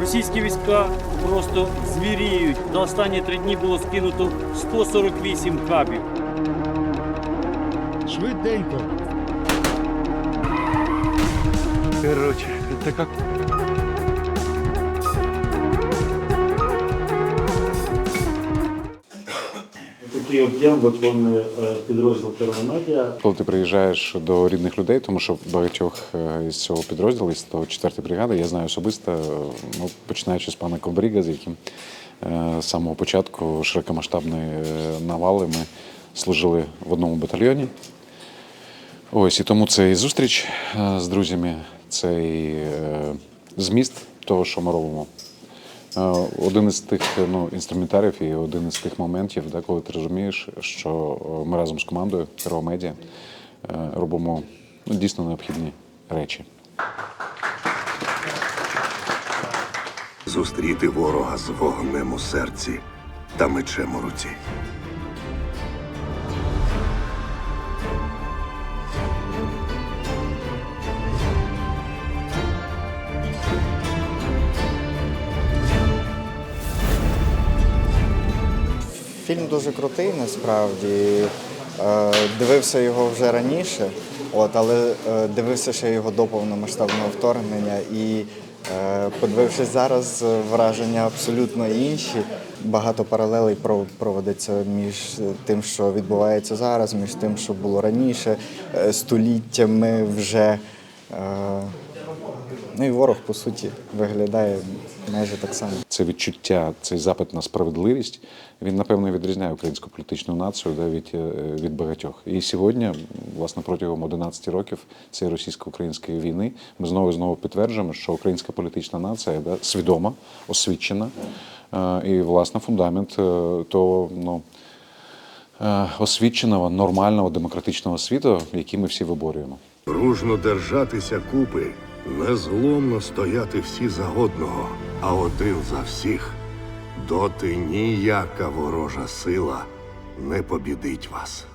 Російські війська просто звіріють. За останні три дні було скинуто 148 кабів. Швиденько. Короче, это е. Коли ти приїжджаєш до рідних людей, тому що багатьох е, із цього підрозділу, із 104-ї бригади, я знаю особисто, е, ну, починаючи з пана Колбріга, з яким з самого початку широкомасштабної навали ми служили в одному батальйоні. Ось і тому це і зустріч з друзями, це і зміст того, що ми робимо. Е, Один із тих ну, інструментарів і один із тих моментів, де, коли ти розумієш, що е, ми разом з командою Медіа робимо ну, дійсно необхідні речі. Зустріти ворога з вогнем у серці та мечем у руці. Фільм дуже крутий, насправді. Е, Дивився його вже раніше, от, але е, дивився ще його до повномасштабного вторгнення. І е, подивившись зараз, враження абсолютно інші. Багато паралелей про- проводиться між тим, що відбувається зараз, між тим, що було раніше, століттями вже. Ну і ворог, по суті, виглядає майже так само. Це відчуття, цей запит на справедливість, він напевно відрізняє українську політичну націю да, від, е, від багатьох. І сьогодні, власне, протягом 11 років цієї російсько-української війни ми знову і знову підтверджуємо, що українська політична нація да, свідома, освічена, е, і власне фундамент е, того ну, освіченого, нормального демократичного світу, який ми всі виборюємо. Дружно держатися купи, незломно стояти всі за одного, а один за всіх. Доти ніяка ворожа сила не побідить вас.